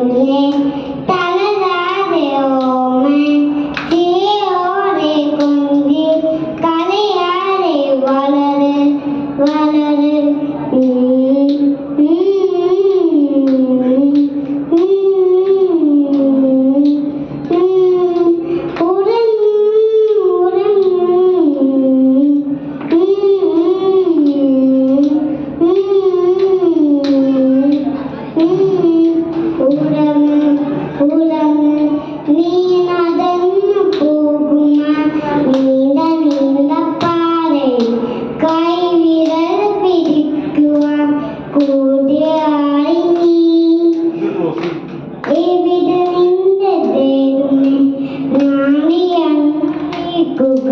ini.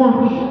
মানুষ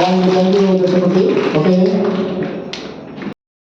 వాళ్ళు తండ్రి ఉన్నటువంటి